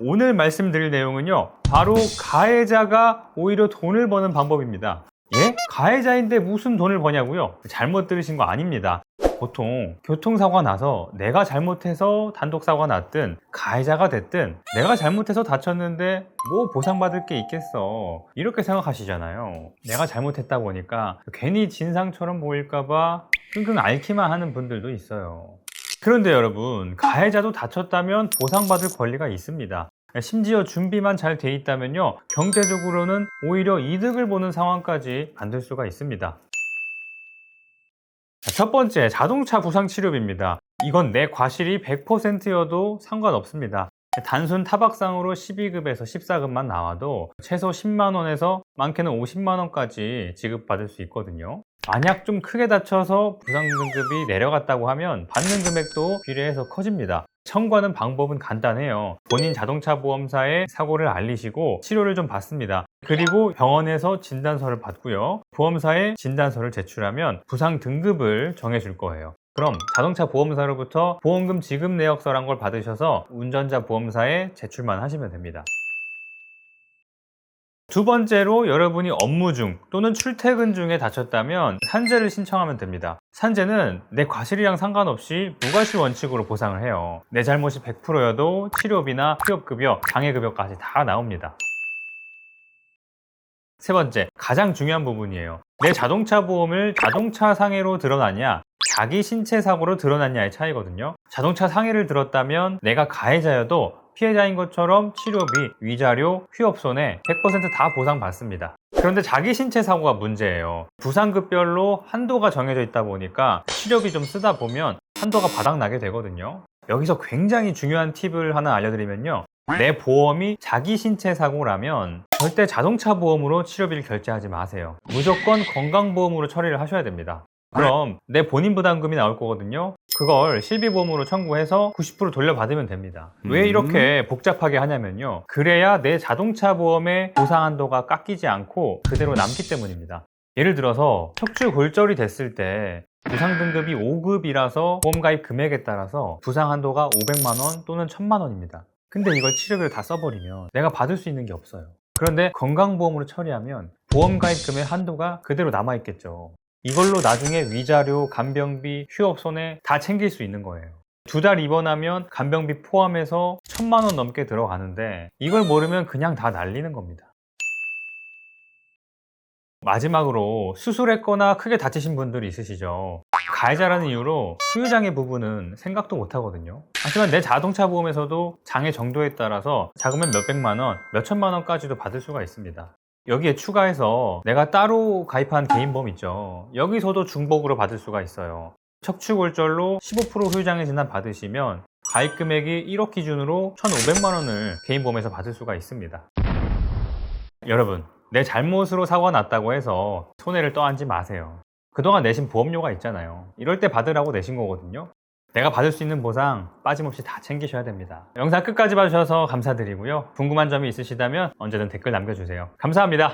오늘 말씀드릴 내용은요. 바로 가해자가 오히려 돈을 버는 방법입니다. 예? 가해자인데 무슨 돈을 버냐고요? 잘못 들으신 거 아닙니다. 보통 교통사고가 나서 내가 잘못해서 단독사고가 났든 가해자가 됐든 내가 잘못해서 다쳤는데 뭐 보상받을 게 있겠어 이렇게 생각하시잖아요 내가 잘못했다 보니까 괜히 진상처럼 보일까봐 끙끙 앓기만 하는 분들도 있어요 그런데 여러분 가해자도 다쳤다면 보상받을 권리가 있습니다 심지어 준비만 잘 돼 있다면요 경제적으로는 오히려 이득을 보는 상황까지 만들 수가 있습니다 자, 첫 번째, 자동차 부상 치료비입니다. 이건 내 과실이 100%여도 상관없습니다. 단순 타박상으로 12급에서 14급만 나와도 최소 10만원에서 많게는 50만원까지 지급받을 수 있거든요. 만약 좀 크게 다쳐서 부상등급이 내려갔다고 하면 받는 금액도 비례해서 커집니다. 청구하는 방법은 간단해요. 본인 자동차 보험사에 사고를 알리시고 치료를 좀 받습니다. 그리고 병원에서 진단서를 받고요. 보험사에 진단서를 제출하면 부상 등급을 정해줄 거예요. 그럼 자동차 보험사로부터 보험금 지급 내역서란 걸 받으셔서 운전자 보험사에 제출만 하시면 됩니다. 두 번째로 여러분이 업무 중 또는 출퇴근 중에 다쳤다면 산재를 신청하면 됩니다. 산재는 내 과실이랑 상관없이 무과실 원칙으로 보상을 해요. 내 잘못이 100%여도 치료비나 휴업급여, 장애급여까지 다 나옵니다. 세 번째, 가장 중요한 부분이에요. 내 자동차 보험을 자동차 상해로 드러나냐, 자기 신체 사고로 드러났냐의 차이거든요. 자동차 상해를 들었다면 내가 가해자여도 피해자인 것처럼 치료비, 위자료, 휴업손해 100%다 보상받습니다. 그런데 자기 신체 사고가 문제예요. 부상급별로 한도가 정해져 있다 보니까 치료비 좀 쓰다 보면 한도가 바닥나게 되거든요. 여기서 굉장히 중요한 팁을 하나 알려드리면요. 내 보험이 자기 신체 사고라면 절대 자동차 보험으로 치료비를 결제하지 마세요. 무조건 건강보험으로 처리를 하셔야 됩니다. 그럼 내 본인 부담금이 나올 거거든요. 그걸 실비보험으로 청구해서 90% 돌려받으면 됩니다. 왜 음. 이렇게 복잡하게 하냐면요. 그래야 내 자동차 보험의 보상 한도가 깎이지 않고 그대로 남기 때문입니다. 예를 들어서 척추 골절이 됐을 때 부상 등급이 5급이라서 보험 가입 금액에 따라서 부상 한도가 500만 원 또는 1000만 원입니다. 근데 이걸 치료비를 다 써버리면 내가 받을 수 있는 게 없어요. 그런데 건강보험으로 처리하면 보험 가입 금액 한도가 그대로 남아있겠죠. 이걸로 나중에 위자료, 간병비, 휴업 손해 다 챙길 수 있는 거예요. 두 달 입원하면 간병비 포함해서 천만 원 넘게 들어가는데 이걸 모르면 그냥 다 날리는 겁니다. 마지막으로 수술했거나 크게 다치신 분들이 있으시죠. 가해자라는 이유로 후유장애 부분은 생각도 못 하거든요. 하지만 내 자동차 보험에서도 장애 정도에 따라서 작으면 몇백만 원, 몇천만 원까지도 받을 수가 있습니다. 여기에 추가해서 내가 따로 가입한 개인보험 있죠. 여기서도 중복으로 받을 수가 있어요. 척추골절로 15% 후유장애 진단 받으시면 가입 금액이 1억 기준으로 1,500만 원을 개인보험에서 받을 수가 있습니다. 여러분, 내 잘못으로 사고가 났다고 해서 손해를 떠안지 마세요. 그동안 내신 보험료가 있잖아요. 이럴 때 받으라고 내신 거거든요. 내가 받을 수 있는 보상 빠짐없이 다 챙기셔야 됩니다. 영상 끝까지 봐주셔서 감사드리고요. 궁금한 점이 있으시다면 언제든 댓글 남겨주세요. 감사합니다.